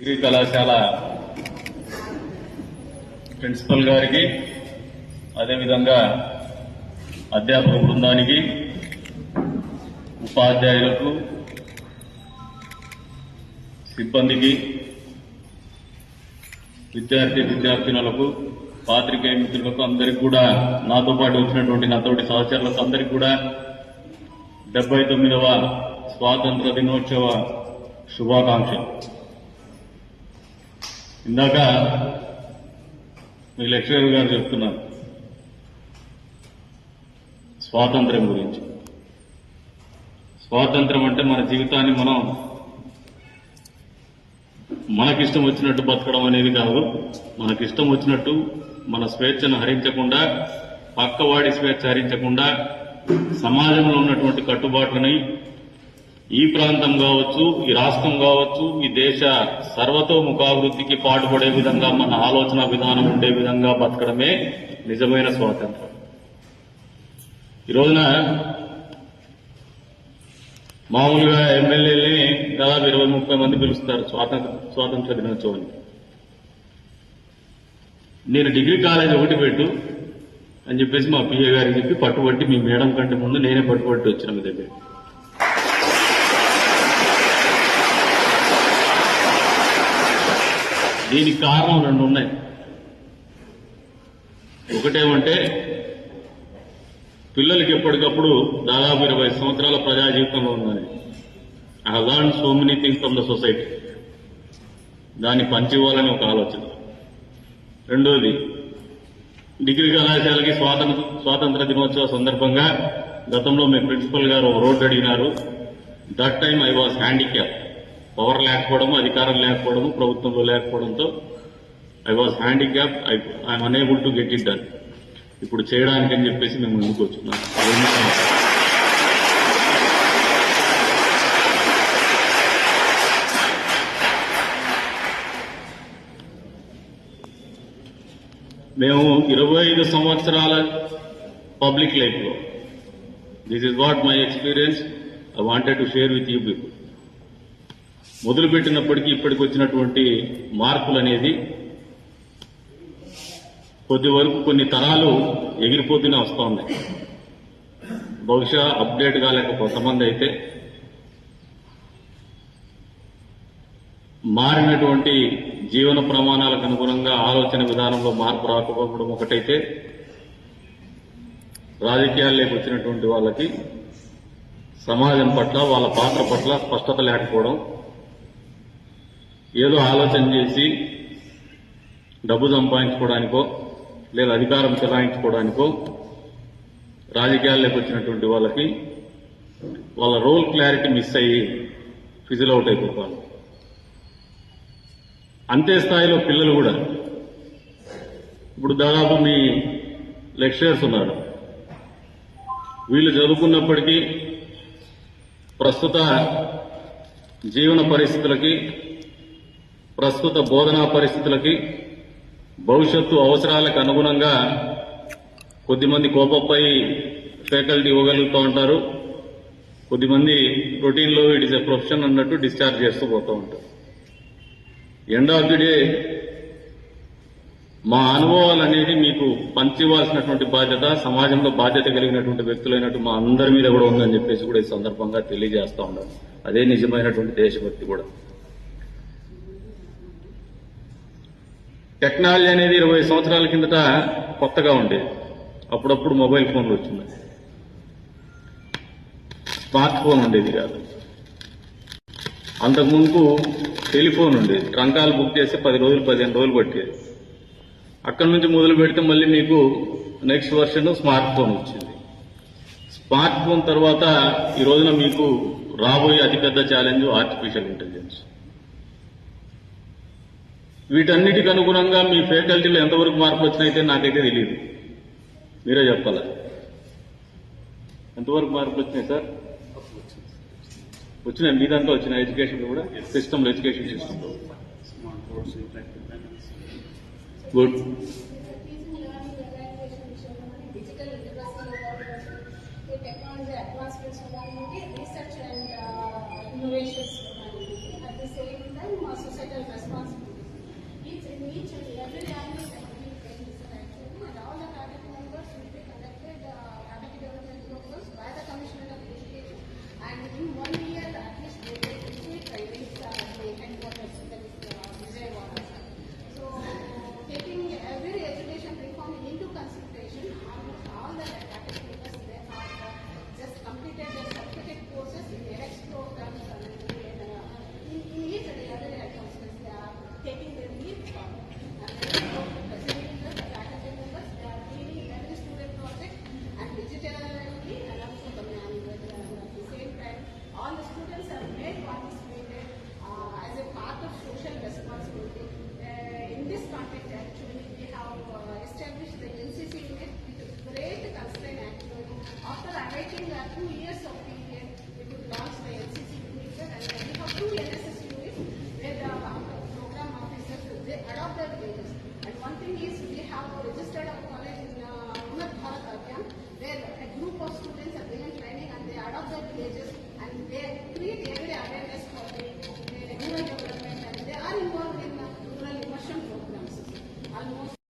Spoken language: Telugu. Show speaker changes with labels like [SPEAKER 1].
[SPEAKER 1] డిగ్రీ కళాశాల ప్రిన్సిపల్ గారికి అదేవిధంగా అధ్యాపక బృందానికి ఉపాధ్యాయులకు సిబ్బందికి విద్యార్థి విద్యార్థినులకు పాత్రికేయ మిత్రులకు అందరికీ కూడా నాతో పాటు వచ్చినటువంటి నాతోటి సహచరులకు అందరికీ కూడా డెబ్బై తొమ్మిదవ స్వాతంత్ర దినోత్సవ శుభాకాంక్షలు. ఇందాక మీ లెక్చరర్ గారు చెప్తున్నారు. స్వాతంత్ర్యం గురించి. స్వాతంత్రం అంటే మన జీవితాన్ని మనం మనకిష్టం వచ్చినట్టు బతకడం అనేది కాదు. మనకిష్టం వచ్చినట్టు మన స్వేచ్ఛను హరించకుండా పక్కవాడి స్వేచ్ఛ హరించకుండా సమాజంలో ఉన్నటువంటి కట్టుబాట్లని ఈ ప్రాంతం కావచ్చు ఈ రాష్ట్రం కావచ్చు ఈ దేశ సర్వతోముఖాభివృద్ధికి పాటుపడే విధంగా మన ఆలోచన విధానం ఉండే విధంగా బతకడమే నిజమైన స్వాతంత్రం. ఈ రోజున మామూలుగా ఎమ్మెల్యేలని దాదాపు ఇరవై ముప్పై మంది పిలుస్తారు స్వాతంత్ర స్వాతంత్ర దినోత్సవాన్ని. నేను డిగ్రీ కాలేజ్ ఒకటి పెట్టు అని చెప్పేసి మా పిఏ గారికి చెప్పి పట్టుబట్టి మీ మేడం కంటే ముందు నేనే పట్టుబట్టి వచ్చిన మీ దగ్గర దీనికి కారణం రెండు ఉన్నాయి. ఒకటేమంటే పిల్లలకి ఎప్పటికప్పుడు దాదాపు ఇరవై సంవత్సరాల ప్రజా జీవితంలో ఉన్నది I learn so many things from the society దాన్ని పంచివ్వాలని ఒక ఆలోచన. రెండోది డిగ్రీ కళాశాలకి స్వాతంత్ర స్వాతంత్ర దినోత్సవ సందర్భంగా గతంలో మీ ప్రిన్సిపల్ గారు ఒక రోడ్డు అడిగినారు. That time I was handicap power లేకపోవడము అధికారం లేకపోవడము ప్రభుత్వంలో లేకపోవడంతో I was handicap I I'm unable to get it done ఇప్పుడు చేయడానికి అని చెప్పేసి మేము ముందుకు వచ్చున్నాం మేము ఇరవై ఐదు సంవత్సరాల పబ్లిక్ లైఫ్లో this is what my experience I wanted to share with you people మొదలుపెట్టినప్పటికీ ఇప్పటికి వచ్చినటువంటి మార్పులు అనేది కొద్ది వరకు కొన్ని తరాలు ఎగిరిపోతూనే వస్తూ ఉన్నాయి. బహుశా అప్డేట్ కాలేక కొంతమంది అయితే మారినటువంటి జీవన ప్రమాణాలకు అనుగుణంగా ఆలోచన విధానంలో మార్పు రాకపోవడం ఒకటైతే రాజకీయాల్లోకి వచ్చినటువంటి వాళ్ళకి సమాజం పట్ల వాళ్ళ పాత్ర పట్ల స్పష్టత లేకపోవడం ఏదో ఆలోచన చేసి డబ్బు సంపాదించుకోవడానికో లేదా అధికారం చెలాయించుకోవడానికో రాజకీయాల్లోకి వచ్చినటువంటి వాళ్ళకి వాళ్ళ రోల్ క్లారిటీ మిస్ అయ్యి ఫిజిల్ అవుట్ అయిపోతారు. అంతే స్థాయిలో పిల్లలు కూడా. ఇప్పుడు దాదాపు మీ లెక్చరర్స్ ఉన్నారు. వీళ్ళు చదువుకున్నప్పటికీ ప్రస్తుత జీవన పరిస్థితులకి ప్రస్తుత బోధనా పరిస్థితులకి భవిష్యత్తు అవసరాలకు అనుగుణంగా కొద్దిమంది కోపపై ఫ్యాకల్టీ ఇవ్వగలుగుతూ ఉంటారు. కొద్దిమంది రొటీన్లో ఇట్ ఇస్ ఎ ప్రొఫెషన్ అన్నట్టు డిశ్చార్జ్ చేస్తూ పోతూ ఉంటారు. ఎండ్ ఆఫ్ ది డే మా అనుభవాలు అనేది మీకు పంచివ్వాల్సినటువంటి బాధ్యత సమాజంలో బాధ్యత కలిగినటువంటి వ్యక్తులైనట్టు మా అందరి మీద కూడా ఉందని చెప్పేసి కూడా ఈ సందర్భంగా తెలియజేస్తా ఉన్నాను. అదే నిజమైనటువంటి దేశభక్తి కూడా. టెక్నాలజీ అనేది ఇరవై సంవత్సరాల కిందట కొత్తగా ఉండేది. అప్పుడప్పుడు మొబైల్ ఫోన్లు వచ్చింది. స్మార్ట్ ఫోన్ ఉండేది కాదు. అంతకుముందు టెలిఫోన్ ఉండేది. ట్రంకాలు బుక్ చేస్తే పది రోజులు పదిహేను రోజులు పట్టేది. అక్కడి నుంచి మొదలు పెడితే మళ్ళీ మీకు నెక్స్ట్ వర్షన్ స్మార్ట్ ఫోన్ వచ్చింది. స్మార్ట్ ఫోన్ తర్వాత ఈ రోజున మీకు రాబోయే అతిపెద్ద ఛాలెంజ్ ఆర్టిఫిషియల్ ఇంటెలిజెన్స్ వీటన్నిటికి అనుగుణంగా మీ ఫ్యాకల్టీలో ఎంతవరకు మార్పులు వచ్చినాయితే నాకైతే తెలియదు మీరే చెప్పాలా? ఎంతవరకు మార్పులు వచ్చినాయి సార్? వచ్చినాయి. మీ దాంట్లో వచ్చిన ఎడ్యుకేషన్ కూడా? సిస్టంలో ఎడ్యుకేషన్ సిస్టంలో. Good
[SPEAKER 2] digital technology advancements research and